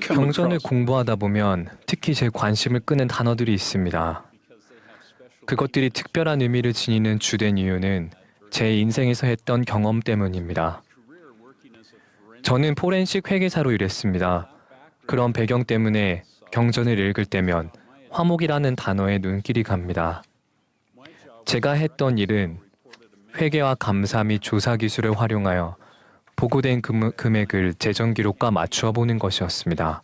경전을 공부하다 보면 특히 제 관심을 끄는 단어들이 있습니다. 그것들이 특별한 의미를 지니는 주된 이유는 제 인생에서 했던 경험 때문입니다. 저는 포렌식 회계사로 일했습니다. 그런 배경 때문에 경전을 읽을 때면 화목이라는 단어에 눈길이 갑니다. 제가 했던 일은 회계와 감사 및 조사 기술을 활용하여 보고된 금, 금액을 재정 기록과 맞추어 보는 것이었습니다.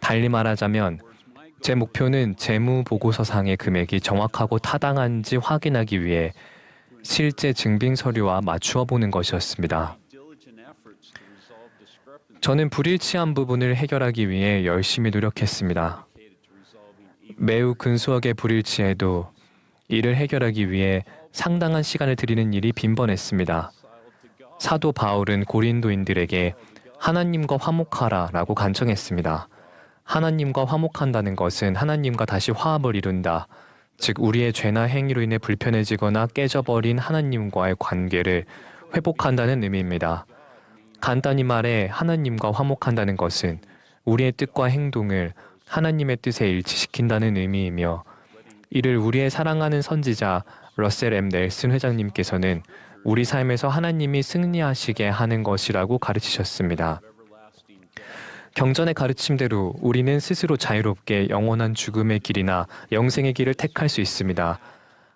달리 말하자면 제 목표는 재무 보고서상의 금액이 정확하고 타당한지 확인하기 위해 실제 증빙 서류와 맞추어 보는 것이었습니다. 저는 불일치한 부분을 해결하기 위해 열심히 노력했습니다. 매우 근소하게 불일치해도 이를 해결하기 위해 상당한 시간을 들이는 일이 빈번했습니다. 사도 바울은 고린도인들에게 하나님과 화목하라 라고 간청했습니다. 하나님과 화목한다는 것은 하나님과 다시 화합을 이룬다. 즉 우리의 죄나 행위로 인해 불편해지거나 깨져버린 하나님과의 관계를 회복한다는 의미입니다. 간단히 말해 하나님과 화목한다는 것은 우리의 뜻과 행동을 하나님의 뜻에 일치시킨다는 의미이며 이를 우리의 사랑하는 선지자 러셀 M 넬슨 회장님께서는 우리 삶에서 하나님이 승리하시게 하는 것이라고 가르치셨습니다. 경전의 가르침대로 우리는 스스로 자유롭게 영원한 죽음의 길이나 영생의 길을 택할 수 있습니다.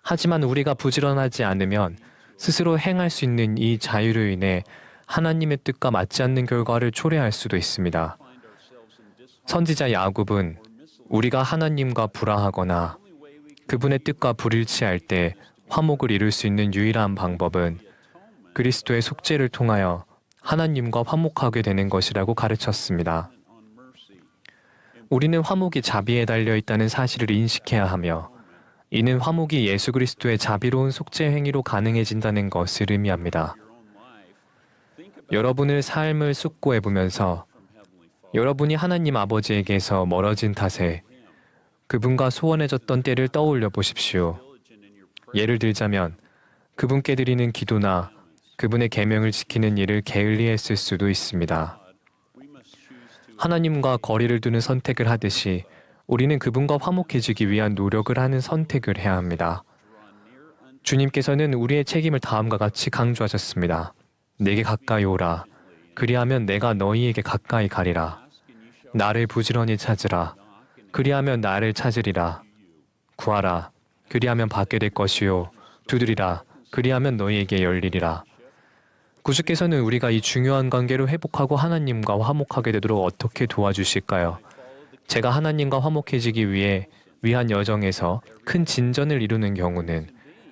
하지만 우리가 부지런하지 않으면 스스로 행할 수 있는 이 자유로 인해 하나님의 뜻과 맞지 않는 결과를 초래할 수도 있습니다. 선지자 야곱은 우리가 하나님과 불화하거나 그분의 뜻과 불일치할 때 화목을 이룰 수 있는 유일한 방법은 그리스도의 속죄를 통하여 하나님과 화목하게 되는 것이라고 가르쳤습니다. 우리는 화목이 자비에 달려 있다는 사실을 인식해야 하며 이는 화목이 예수 그리스도의 자비로운 속죄 행위로 가능해진다는 것을 의미합니다. 여러분의 삶을 숙고해 보면서 여러분이 하나님 아버지에게서 멀어진 탓에 그분과 소원해졌던 때를 떠올려 보십시오. 예를 들자면 그분께 드리는 기도나 그분의 계명을 지키는 일을 게을리했을 수도 있습니다. 하나님과 거리를 두는 선택을 하듯이 우리는 그분과 화목해지기 위한 노력을 하는 선택을 해야 합니다. 주님께서는 우리의 책임을 다음과 같이 강조하셨습니다. 내게 가까이 오라. 그리하면 내가 너희에게 가까이 가리라. 나를 부지런히 찾으라. 그리하면 나를 찾으리라. 구하라. 그리하면 받게 될 것이요. 두드리라. 그리하면 너희에게 열리리라. 구주께서는 우리가 이 중요한 관계를 회복하고 하나님과 화목하게 되도록 어떻게 도와주실까요? 제가 하나님과 화목해지기 위해 위한 여정에서 큰 진전을 이루는 경우는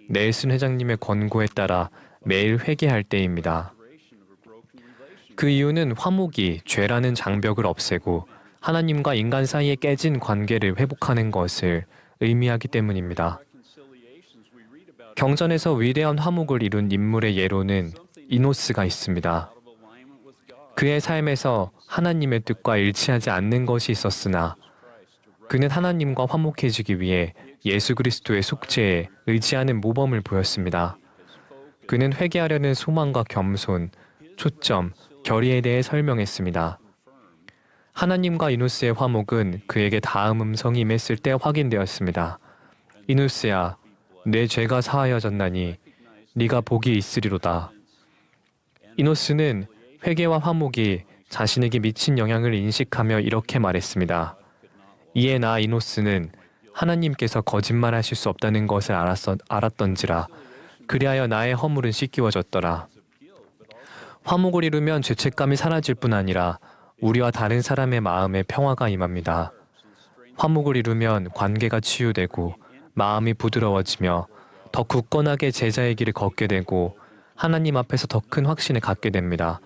넬슨 회장님의 권고에 따라 매일 회개할 때입니다. 그 이유는 화목이 죄라는 장벽을 없애고 하나님과 인간 사이에 깨진 관계를 회복하는 것을 의미하기 때문입니다. 경전에서 위대한 화목을 이룬 인물의 예로는 이노스가 있습니다. 그의 삶에서 하나님의 뜻과 일치하지 않는 것이 있었으나 그는 하나님과 화목해지기 위해 예수 그리스도의 속죄에 의지하는 모범을 보였습니다. 그는 회개하려는 소망과 겸손, 초점, 결의에 대해 설명했습니다. 하나님과 이누스의 화목은 그에게 다음 음성이 임했을 때 확인되었습니다. 이누스야, 내 죄가 사하여졌나니 네가 복이 있으리로다. 이노스는 회개와 화목이 자신에게 미친 영향을 인식하며 이렇게 말했습니다. 이에 나 이노스는 하나님께서 거짓말하실 수 없다는 것을 알았어, 알았던지라 그리하여 나의 허물은 씻기워졌더라. 화목을 이루면 죄책감이 사라질 뿐 아니라 우리와 다른 사람의 마음에 평화가 임합니다. 화목을 이루면 관계가 치유되고 마음이 부드러워지며 더 굳건하게 제자의 길을 걷게 되고 하나님 앞에서 더 큰 확신을 갖게 됩니다.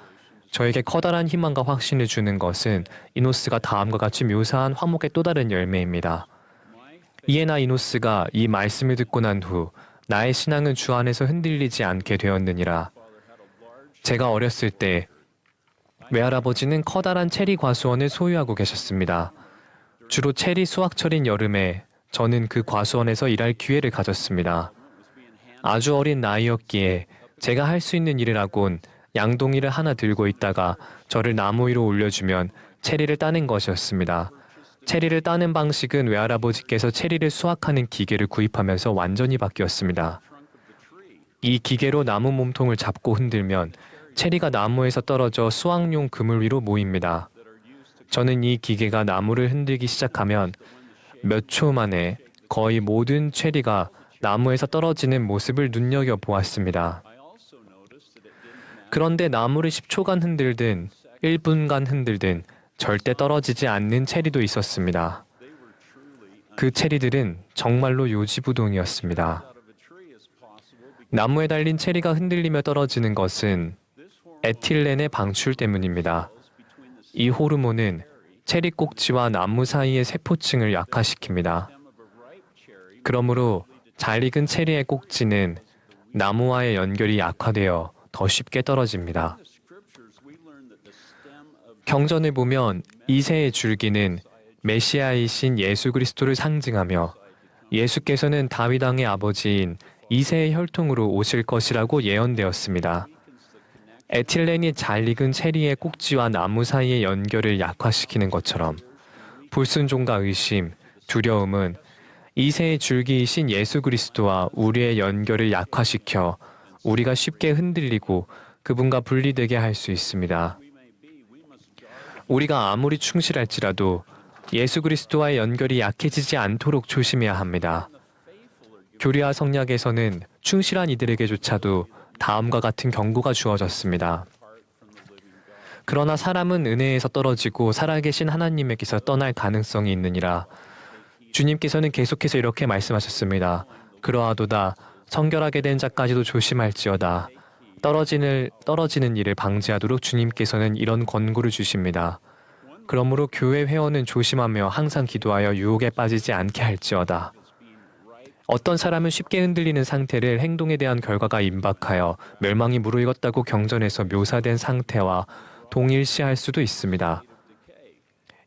저에게 커다란 희망과 확신을 주는 것은 이노스가 다음과 같이 묘사한 화목의 또 다른 열매입니다. 이에나 이노스가 이 말씀을 듣고 난 후 나의 신앙은 주 안에서 흔들리지 않게 되었느니라. 제가 어렸을 때 외할아버지는 커다란 체리 과수원을 소유하고 계셨습니다. 주로 체리 수확철인 여름에 저는 그 과수원에서 일할 기회를 가졌습니다. 아주 어린 나이였기에 제가 할 수 있는 일이라곤 양동이를 하나 들고 있다가 저를 나무 위로 올려주면 체리를 따는 것이었습니다. 체리를 따는 방식은 외할아버지께서 체리를 수확하는 기계를 구입하면서 완전히 바뀌었습니다. 이 기계로 나무 몸통을 잡고 흔들면 체리가 나무에서 떨어져 수확용 그물 위로 모입니다. 저는 이 기계가 나무를 흔들기 시작하면 몇 초 만에 거의 모든 체리가 나무에서 떨어지는 모습을 눈여겨 보았습니다. 그런데 나무를 10초간 흔들든 1분간 흔들든 절대 떨어지지 않는 체리도 있었습니다. 그 체리들은 정말로 요지부동이었습니다. 나무에 달린 체리가 흔들리며 떨어지는 것은 에틸렌의 방출 때문입니다. 이 호르몬은 체리 꼭지와 나무 사이의 세포층을 약화시킵니다. 그러므로 잘 익은 체리의 꼭지는 나무와의 연결이 약화되어 더 쉽게 떨어집니다. 경전을 보면 이세의 줄기는 메시아이신 예수 그리스도를 상징하며 예수께서는 다윗 왕의 아버지인 이세의 혈통으로 오실 것이라고 예언되었습니다. 에틸렌이 잘 익은 체리의 꼭지와 나무 사이의 연결을 약화시키는 것처럼 불순종과 의심, 두려움은 이세의 줄기이신 예수 그리스도와 우리의 연결을 약화시켜 우리가 쉽게 흔들리고 그분과 분리되게 할 수 있습니다. 우리가 아무리 충실할지라도 예수 그리스도와의 연결이 약해지지 않도록 조심해야 합니다. 교리와 성약에서는 충실한 이들에게조차도 다음과 같은 경고가 주어졌습니다. 그러나 사람은 은혜에서 떨어지고 살아계신 하나님에게서 떠날 가능성이 있느니라. 주님께서는 계속해서 이렇게 말씀하셨습니다. 그러하도다 성결하게 된 자까지도 조심할지어다. 떨어지는 떨어지는 일을 방지하도록 주님께서는 이런 권고를 주십니다. 그러므로 교회 회원은 조심하며 항상 기도하여 유혹에 빠지지 않게 할지어다. 어떤 사람은 쉽게 흔들리는 상태를 행동에 대한 결과가 임박하여 멸망이 무르익었다고 경전에서 묘사된 상태와 동일시할 수도 있습니다.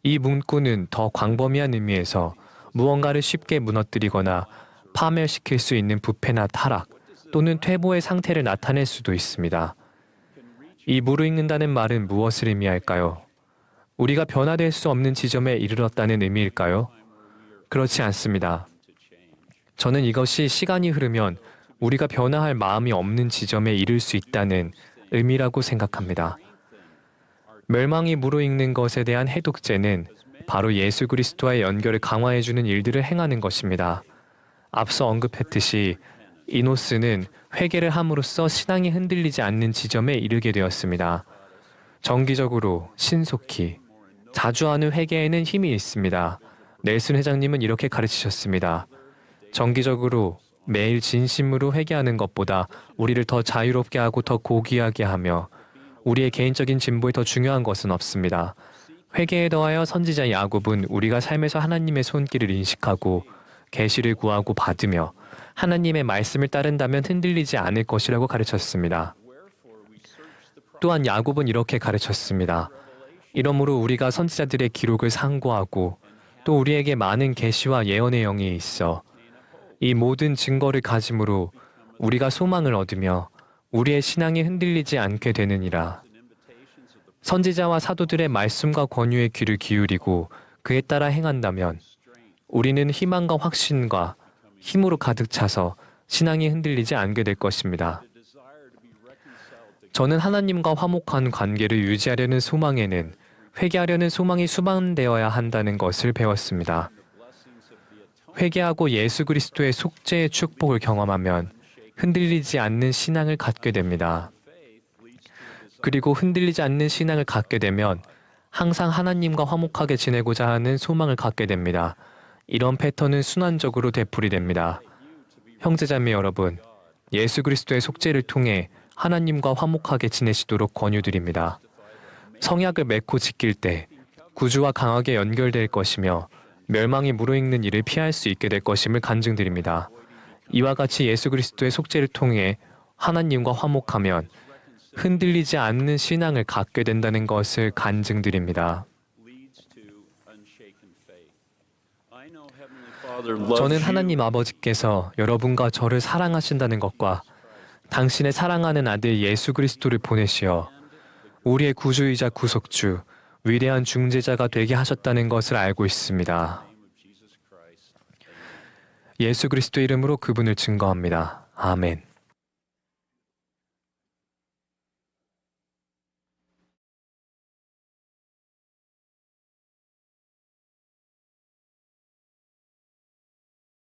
이 문구는 더 광범위한 의미에서 무언가를 쉽게 무너뜨리거나 파멸시킬 수 있는 부패나 타락 또는 퇴보의 상태를 나타낼 수도 있습니다. 이 무르익는다는 말은 무엇을 의미할까요? 우리가 변화될 수 없는 지점에 이르렀다는 의미일까요? 그렇지 않습니다. 저는 이것이 시간이 흐르면 우리가 변화할 마음이 없는 지점에 이를 수 있다는 의미라고 생각합니다. 멸망이 무르익는 것에 대한 해독제는 바로 예수 그리스도와의 연결을 강화해주는 일들을 행하는 것입니다. 앞서 언급했듯이 이노스는 회개를 함으로써 신앙이 흔들리지 않는 지점에 이르게 되었습니다. 정기적으로 신속히 자주 하는 회개에는 힘이 있습니다. 넬슨 회장님은 이렇게 가르치셨습니다. 정기적으로 매일 진심으로 회개하는 것보다 우리를 더 자유롭게 하고 더 고귀하게 하며 우리의 개인적인 진보에 더 중요한 것은 없습니다. 회개에 더하여 선지자 야곱은 우리가 삶에서 하나님의 손길을 인식하고 계시를 구하고 받으며 하나님의 말씀을 따른다면 흔들리지 않을 것이라고 가르쳤습니다. 또한 야곱은 이렇게 가르쳤습니다. 이러므로 우리가 선지자들의 기록을 상고하고 또 우리에게 많은 계시와 예언의 영이 있어 이 모든 증거를 가짐으로 우리가 소망을 얻으며 우리의 신앙이 흔들리지 않게 되느니라. 선지자와 사도들의 말씀과 권유에 귀를 기울이고 그에 따라 행한다면 우리는 희망과 확신과 힘으로 가득 차서 신앙이 흔들리지 않게 될 것입니다. 저는 하나님과 화목한 관계를 유지하려는 소망에는 회개하려는 소망이 수반되어야 한다는 것을 배웠습니다. 회개하고 예수 그리스도의 속죄의 축복을 경험하면 흔들리지 않는 신앙을 갖게 됩니다. 그리고 흔들리지 않는 신앙을 갖게 되면 항상 하나님과 화목하게 지내고자 하는 소망을 갖게 됩니다. 이런 패턴은 순환적으로 되풀이됩니다. 형제자매 여러분, 예수 그리스도의 속죄를 통해 하나님과 화목하게 지내시도록 권유드립니다. 성약을 맺고 지킬 때 구주와 강하게 연결될 것이며 멸망이 무르익는 일을 피할 수 있게 될 것임을 간증드립니다. 이와 같이 예수 그리스도의 속죄를 통해 하나님과 화목하면 흔들리지 않는 신앙을 갖게 된다는 것을 간증드립니다. 저는 하나님 아버지께서 여러분과 저를 사랑하신다는 것과 당신의 사랑하는 아들 예수 그리스도를 보내시어 우리의 구주이자 구속주, 위대한 중재자가 되게 하셨다는 것을 알고 있습니다. 예수 그리스도 이름으로 그분을 증거합니다. 아멘.